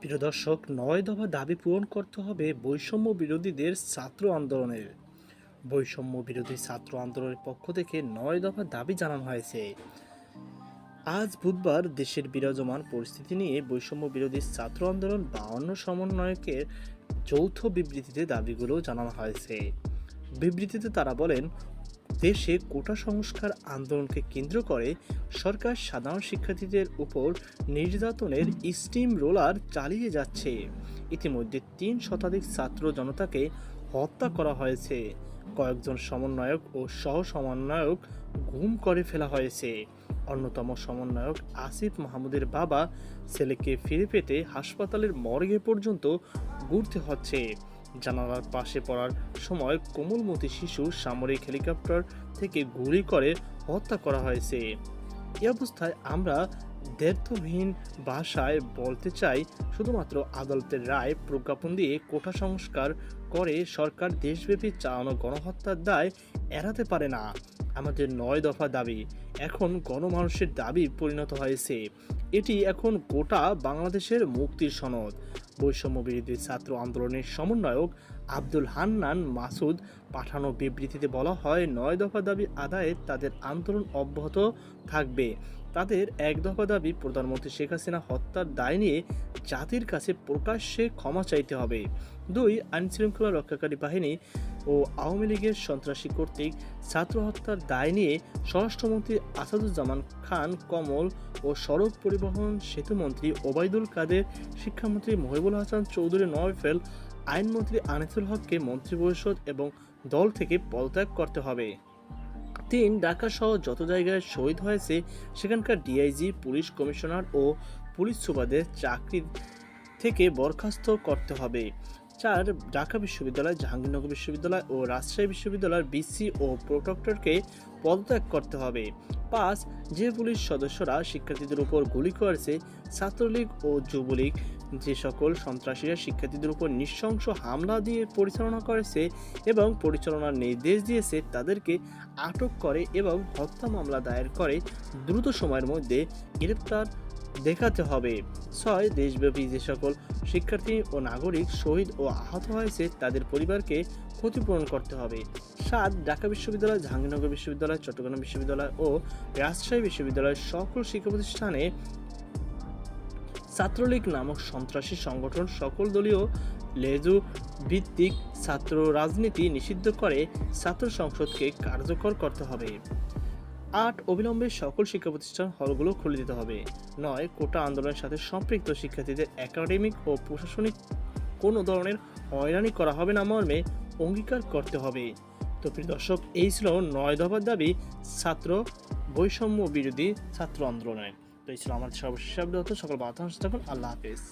প্রিয় দর্শক, নয় দফা দাবি পূরণ করতে হবে বৈষম্য বিরোধীদের ছাত্র আন্দোলনের। বৈষম্য বিরোধী ছাত্র আন্দোলনের পক্ষ থেকে নয় দফা দাবি জানানো হয়েছে। আজ বুধবার দেশের বিরাজমান পরিস্থিতি নিয়ে বৈষম্য বিরোধী ছাত্র আন্দোলন বাউন্ন সমন্বয়কের যৌথ বিবৃতিতে দাবিগুলো জানানো হয়েছে। বিবৃতিতে তারা বলেন দেশে কোটা সংস্কার আন্দোলনকে কেন্দ্র করে সরকার সাধারণ শিক্ষার্থীদের উপর নির্যাতনের স্টিম রোলার চালিয়ে যাচ্ছে। ইতিমধ্যে তিন শতাধিক ছাত্র জনতাকে হত্যা করা হয়েছে। কয়েকজন সমন্বয়ক ও সহ সমন্বয়ক গুম করে ফেলা হয়েছে। অন্যতম সমন্বয়ক আসিফ মাহমুদের বাবা ছেলেকে ফিরে পেতে হাসপাতালের মর্গে পর্যন্ত ঘুরতে হচ্ছে। জানালার পাশে পড়ার সময় কোমলমতি শিশু সামরিক হেলিকপ্টার থেকে গুলি করে হত্যা করা হয়েছে। এ অবস্থায় আমরা দ্ব্যর্থহীন ভাষায় বলতে চাই, শুধুমাত্র আদালতের রায় প্রজ্ঞাপন দিয়ে কোটা সংস্কার করে সরকার দেশব্যাপী চালানো গণহত্যার দায় এড়াতে পারে না। আমাদের নয় দফা দাবি। এখন গণমানুষের দাবি পরিণত হয়েছে। এটি এখন গোটা বাংলাদেশের মুক্তির সনদ। বৈষম্য বিরোধী ছাত্র আন্দোলনের সমন্বয়ক আব্দুল হান্নান মাসুদ পাঠানো বিবৃতিতে বলা হয়, নয় দফা দাবি আদায়ে তাদের আন্দোলন অব্যাহত থাকবে। তাদের এক দফা দাবি, প্রধানমন্ত্রী শেখ হাসিনা হত্যার দায় নিয়ে জাতির কাছে প্রকাশ্যে ক্ষমা চাইতে হবে। দুই, আইনশৃঙ্খলা রক্ষাকারী বাহিনী ও আওয়ামী লীগের সন্ত্রাসী কর্তৃক ছাত্র হত্যার দায় নিয়ে স্বরাষ্ট্রমন্ত্রী আসাদুজ্জামান খান, কমল ও সড়ক পরিবহন সেতুমন্ত্রী ওবায়দুল কাদের, শিক্ষামন্ত্রী মহিবুল হাসান চৌধুরী নয়ফেল আইনমন্ত্রী আনিসুল হককে মন্ত্রিপরিষদ এবং দল থেকে পদত্যাগ করতে হবে। তিন ঢাকা সহ যত জায়গায় শহীদ হয়েছে, সেখানকার ডিআইজি, পুলিশ কমিশনার ও পুলিশ সুপারদের চাকরি থেকে বরখাস্ত করতে হবে। চার, ঢাকা বিশ্ববিদ্যালয়, জাহাঙ্গীরনগর বিশ্ববিদ্যালয় ও রাজশাহী বিশ্ববিদ্যালয়ের বিসি ও প্রোটক্টরকে পদত্যাগ করতে হবে। পাঁচ যে পুলিশ সদস্যরা শিক্ষার্থীদের উপর গুলি করেছে, ছাত্রলীগ ও যুবলীগ, যে সকল সন্ত্রাসীরা শিক্ষার্থীদের উপর নৃশংস হামলা দিয়ে পরিচালনা করেছে এবং পরিচালনার নির্দেশ দিয়েছে, তাদেরকে আটক করে এবং হত্যা মামলা দায়ের করে। দ্রুত সময়ের মধ্যে গ্রেপ্তার দেখাতে হবে। ছয়, দেশব্যাপী যে সকল শিক্ষার্থী ও নাগরিক শহীদ ও আহত হয়েছে, তাদের পরিবারকে ক্ষতিপূরণ করতে হবে। সাত, ঢাকা বিশ্ববিদ্যালয়, জাহাঙ্গীরনগর বিশ্ববিদ্যালয়, চট্টগ্রাম বিশ্ববিদ্যালয় ও রাজশাহী বিশ্ববিদ্যালয়ের সকল শিক্ষা প্রতিষ্ঠানে ছাত্রলীগ নামক সন্ত্রাসী সংগঠন সকল দলীয় লেজু ভিত্তিক ছাত্র রাজনীতি নিষিদ্ধ করে ছাত্র সংসদকে কার্যকর করতে হবে। আট অবিলম্বে সকল শিক্ষা প্রতিষ্ঠান হলগুলো খুলে দিতে হবে। নয়, কোটা আন্দোলনের সাথে সম্পৃক্ত শিক্ষার্থীদের একাডেমিক ও প্রশাসনিক কোনো ধরনের হয়রানি করা হবে না মর্মে অঙ্গীকার করতে হবে। তো প্রিয় দর্শক, এই ছিল নয় দফার দাবি, ছাত্র বৈষম্য বিরোধী ছাত্র আন্দোলনের। তো এই ছিল আমাদের সর্বশেষ সকল বার্তা থাকুন। আল্লাহ হাফেজ।